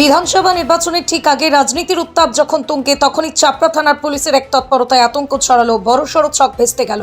বিধানসভা নির্বাচনের ঠিক আগে রাজনীতির উত্তাপ যখন তুঙ্গে, তখনই চাপড়া থানার পুলিশের এক তৎপরতায় আতঙ্ক ছড়ালো, বড়সড় ছক ভেস্তে গেল।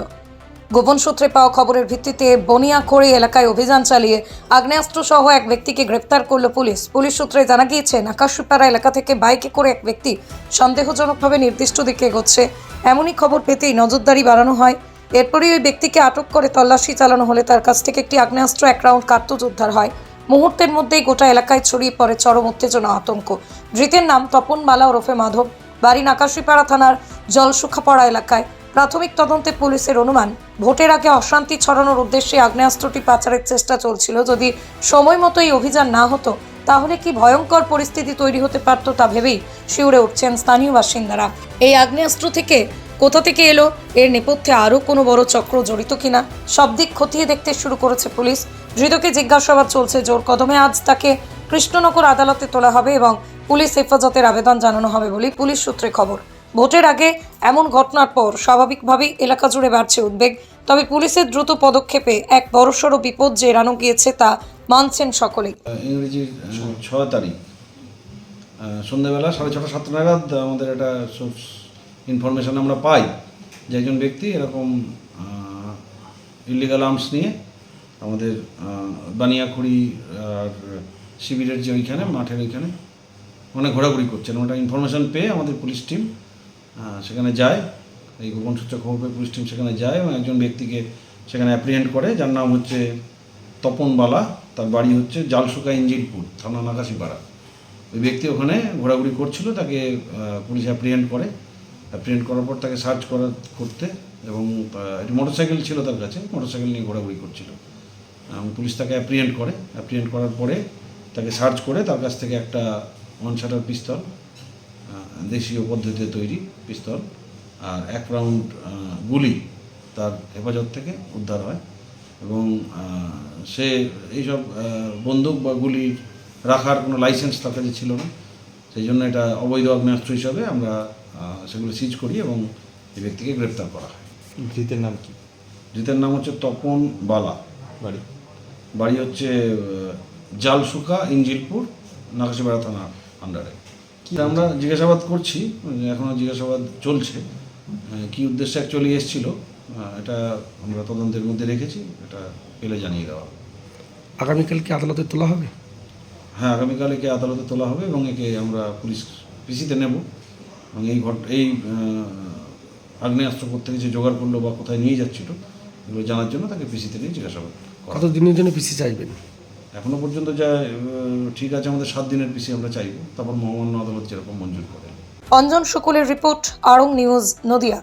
গোপন সূত্রে পাওয়া খবরের ভিত্তিতে বনিয়াখড়ি এলাকায় অভিযান চালিয়ে আগ্নেয়াস্ত্র সহ এক ব্যক্তিকে গ্রেপ্তার করল পুলিশ। পুলিশ সূত্রে জানা গিয়েছে, নাকাশিপাড়া এলাকা থেকে বাইকে করে এক ব্যক্তি সন্দেহজনকভাবে নির্দিষ্ট দিকে এগোচ্ছে। এমনই খবর পেতেই নজরদারি বাড়ানো হয়। এরপরই ওই ব্যক্তিকে আটক করে তল্লাশি চালানো হলে তার কাছ থেকে একটি আগ্নেয়াস্ত্র, এক রাউন্ড কার্তুজ উদ্ধার হয়। মুহূর্তের মধ্যেই গোটা এলাকায় ছড়িয়ে পড়ে চরম উত্তেজনা, আতঙ্ক। ধৃতের নাম তপন মালা ওরফে মাধব। বাড়ি নাকাশিপাড়া থানার জলসুখাপাড়া এলাকায়। প্রাথমিক তদন্তে পুলিশের অনুমান, ভোটের আগে অশান্তি ছড়ানোর উদ্দেশ্যে আগ্নেয়াস্ত্রটি পাচারের চেষ্টা চলছিল। যদি সময় মতো এই অভিযান না হতো, তাহলে কি ভয়ঙ্কর পরিস্থিতি তৈরি হতে পারত তা ভেবেই শিউরে উঠছেন স্থানীয় বাসিন্দারা। এই আগ্নেয়াস্ত্র থেকে কোথা থেকে এলো? এর নেপথ্যে আরও কোনো বড় চক্র জড়িত কিনা? সব দিক খতিয়ে দেখতে শুরু করেছে পুলিশ। ধৃতকে জিজ্ঞাসাবাদ চলছে, জোর কদমে আজ তাকে কৃষ্ণনগর আদালতে তোলা হবে এবং পুলিশ হেফাজতের আবেদন জানানো হবে বলেই পুলিশ সূত্রে খবর। ভোটের আগে এমন ঘটনার পর স্বাভাবিকভাবেই এলাকা জুড়ে বাড়ছে উদ্বেগ। তবে পুলিশের দ্রুত পদক্ষেপে এক বড়সড় বিপদ যে এড়ানো গিয়েছে তা মানছেন সকলেই। ইংরেজির ছ তারিখ সন্ধ্যাবেলা সাড়ে ছটা, সাতটা নাগাদ আমাদের একটা ইনফরমেশন আমরা পাই যে একজন ব্যক্তি এরকম ইলিগাল আর্মস নিয়ে আমাদের বানিয়াখুড়ি, আর শিবিরের যে ওইখানে, মাঠের ওইখানে অনেক ঘোরাঘুরি করছেন। ওটা ইনফরমেশন পেয়ে আমাদের পুলিশ টিম সেখানে যায়। এই গোপন সূত্রে খবর পেয়ে পুলিশ টিম সেখানে যায় এবং একজন ব্যক্তিকে সেখানে অ্যাপ্রিহেন্ড করে, যার নাম হচ্ছে তপন বালা। তার বাড়ি হচ্ছে জালসুকা ইঞ্জিনপুর থানা নাকাশিপাড়া ওই ব্যক্তি ওখানে ঘোরাঘুরি করছিল, তাকে পুলিশ অ্যাপ্রিহেন্ড করে। অ্যাপ্রিহেন্ড করার পর তাকে সার্চ করা করতে এবং একটি মোটরসাইকেল ছিল তার কাছে, মোটরসাইকেল নিয়ে ঘোরাঘুরি করছিল। এবং পুলিশ তাকে অ্যাপ্রিয়েন্ট করে। অ্যাপ্রিয়েন্ট করার পরে তাকে সার্চ করে তার কাছ থেকে একটা ওয়ান শাটার পিস্তল দেশীয় পদ্ধতিতে তৈরি পিস্তল আর এক রাউন্ড গুলি তার হেফাজত থেকে উদ্ধার হয়। এবং সে এইসব বন্দুক বা গুলি রাখার কোনো লাইসেন্স তার কাছে ছিল না। সেই জন্য এটা অবৈধ আগ্নেয়াস্ত্র হিসাবে আমরা সেগুলো সিজ করি এবং এই ব্যক্তিকে গ্রেপ্তার করা হয়। ধৃতের নাম কি? ধৃতের নাম হচ্ছে তপন বালা। বাড়ি? বাড়ি হচ্ছে জালসুকা ইঞ্জিলপুর নাকাশিপাড়া থানার আন্ডারে কি আমরা জিজ্ঞাসাবাদ করছি এখনও জিজ্ঞাসাবাদ চলছে। কী উদ্দেশ্যে অ্যাকচুয়ালি এসেছিল এটা আমরা তদন্তের মধ্যে রেখেছি এটা পেলে জানিয়ে দেওয়া আগামীকাল কি আদালতে তোলা হবে? হ্যাঁ আগামীকাল একে আদালতে তোলা হবে এবং একে আমরা পুলিশ পিসিতে নেব। এবং এই ঘট এই আগ্নেয়াস্ত্র থেকে যে জোগাড় করল বা কোথায় নিয়ে যাচ্ছিল এগুলো জানার জন্য তাকে পিসিতে নিয়ে জিজ্ঞাসাবাদ কত দিনের জন্য পিসি চাইবেন? এখনও পর্যন্ত যা ঠিক আছে আমাদের সাত দিনের পিসি আমরা চাইব। তারপর মহামান্য আদালত যেরকম মঞ্জুর করে। অঞ্জন শুকুলের রিপোর্ট আরং নিউজ নদিয়া।